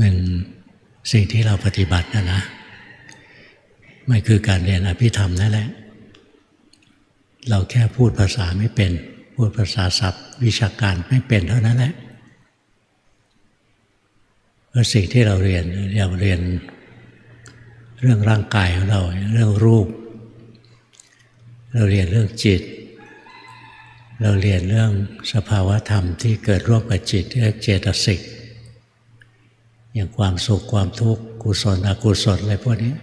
มันสิ่งที่เราปฏิบัตินะนะมันคือการเรียนอภิธรรมนั่นแหละ เราแค่พูดภาษาไม่เป็น พูดภาษาศัพท์ วิชาการไม่เป็นเท่านั้นแหละเพราะสิ่งที่เราเรียนเราเรียนเรื่องร่างกายของเราเรื่องรูป เราเรียนเรื่องจิต เราเรียนเรื่องสภาวะธรรมที่เกิดร่วมกับจิตเรียกเจตสิก อย่างความสุขความทุกข์กุศลอกุศลอะไรพวกนี้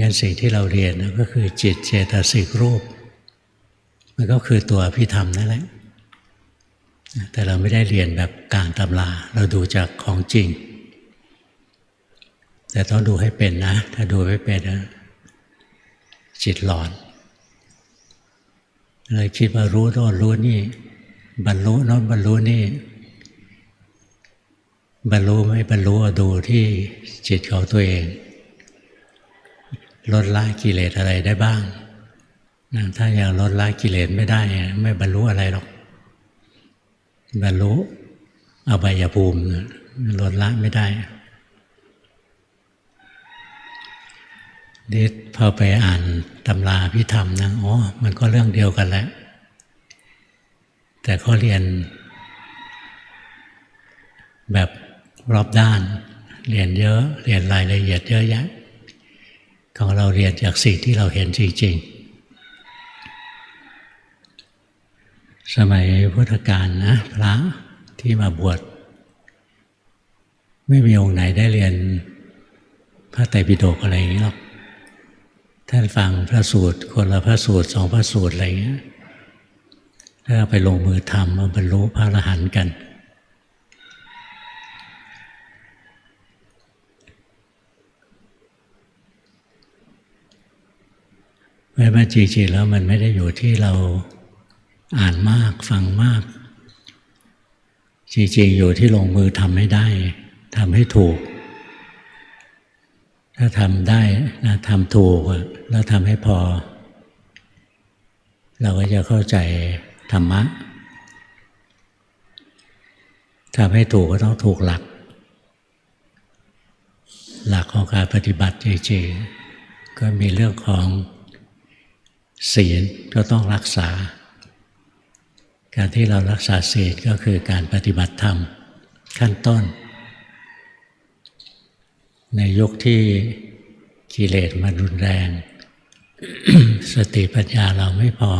งั้นสิ่งที่เราเรียนนะก็คือจิตเจตสิกรูป มันก็คือตัวพิธรรมนั่นแหละแต่เราไม่ได้เรียนแบบกลางตำรา เราดูจากของจริง แต่ต้องดูให้เป็นนะ ถ้าดูไม่เป็นนะจิตหลอนเลยคิดว่ารู้โน่นรู้นี่ บรรลุโน่นบรรลุนี่ บรรลุไม่บรรลุดูที่จิตของตัวเอง ลดละกิเลสอะไรได้บ้างนะถ้ายังลดละกิเลสไม่ได้ ไม่บรรลุอะไรหรอก บรรลุอบายภูมิลดละไม่ได้เด็ดพอไปอ่านตำราพิธรรมนะอ๋อมันก็เรื่องเดียวกันแหละแต่เขาเรียนแบบ รอบด้าน เรียนเยอะเรียนรายละเอียดเยอะแยะของเราเรียนจากสิ่งที่เราเห็นจริงๆ สมัยพุทธกาลนะพระที่มาบวชไม่มีองค์ไหนได้เรียนพระไตรปิฎกอะไรอย่างนี้หรอก ท่านฟังพระสูตร คนละพระสูตรสองพระสูตรอะไรอย่างเงี้ยถ้าไปลงมือทำมาบรรลุพระอรหันต์กัน เพราะว่าจริงๆแล้วมันไม่ได้อยู่ที่เราอ่านมากฟังมาก จริงๆอยู่ที่ลงมือทำให้ได้ทำให้ถูก ถ้าทำได้นะทำถูกแล้วทำให้พอ เราก็จะเข้าใจธรรมะทำให้ถูกก็ต้องถูกหลัก หลักของการปฏิบัติจริงๆก็มีเรื่องของ ศีลก็ต้องรักษา การที่เรารักษาศีลก็คือการปฏิบัติธรรมขั้นต้น ในยุคที่กิเลสมันรุนแรง สติปัญญาเราไม่พอ